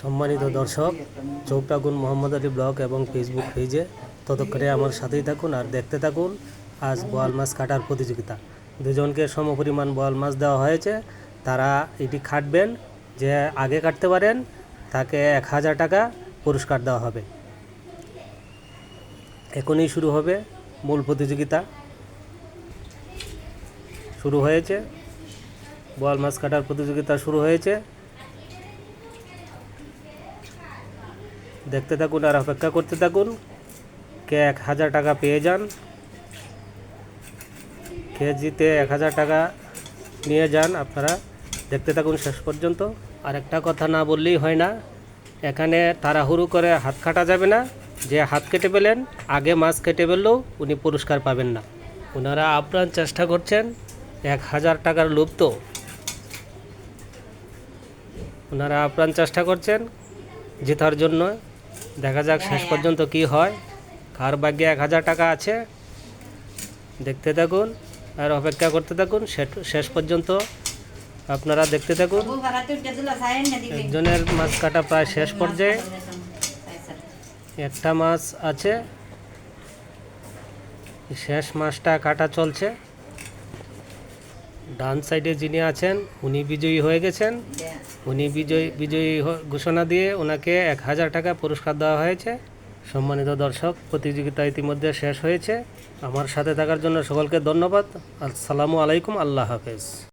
সম্মানিত দর্শক চৌটাগুন মোহাম্মদ আলী ব্লগ এবং ফেসবুক পেজে ততক্ষণে আমার সাথেই থাকুন আর দেখতে থাকুন আজ বোয়াল মাছ কাটার প্রতিযোগিতা। দুজনকে সমপরিমাণ বোয়াল মাছ দেওয়া হয়েছে। তারা এটি খাটবেন, যে আগে কাটতে পারেন, তাকে এক হাজার টাকা পুরস্কার দেওয়া হবে। এখনই শুরু হবে মূল প্রতিযোগিতা। শুরু হয়েছে। বোয়াল মাছ কাটার প্রতিযোগিতা শুরু হয়েছে। দেখতে থাকুন আর অপেক্ষা করতে থাকুন। কে এক হাজার টাকা পেয়ে যান। কে জিতে এক হাজার টাকা নিয়ে যান আপনারা। দেখতে থাকুন শেষ পর্যন্ত। আর একটা কথা না বললেই হয় না, এখানে তাড়াহুড়ো করে হাত কাটা যাবে না। যে হাত কেটে পেলেন আগে মাছ কেটে পেলেও উনি পুরস্কার পাবেন না। ওনারা আপ্রাণ চেষ্টা করছেন, এক হাজার টাকার লোভ তো ওনারা আপ্রাণ চেষ্টা করছেন জেতার জন্য। দেখা যাক শেষ পর্যন্ত কি হয়। কার ভাগ্যে এক হাজার টাকা আছে দেখতে থাকুন আর অপেক্ষা করতে থাকুন। শেষ- শেষ পর্যন্ত আপনারা দেখতে থাকুন। একজনের মাছ কাটা প্রায় শেষ পর্যায়ে। একটা মাছ আছে। শেষ মাছটা কাটা চলছে। ডান সাইডে যিনি আছেন উনি বিজয়ী হয়ে গেছেন। উনি বিজয়ী বিজয়ী ঘোষণা দিয়ে ওনাকে এক হাজার টাকা পুরস্কার দেওয়া হয়েছে। সম্মানিত দর্শক প্রতিযোগিতা ইতিমধ্যে শেষ হয়েছে। আমার সাথে থাকার জন্য সকলকে ধন্যবাদ। আসসালামু আলাইকুম আল্লাহ হাফেজ।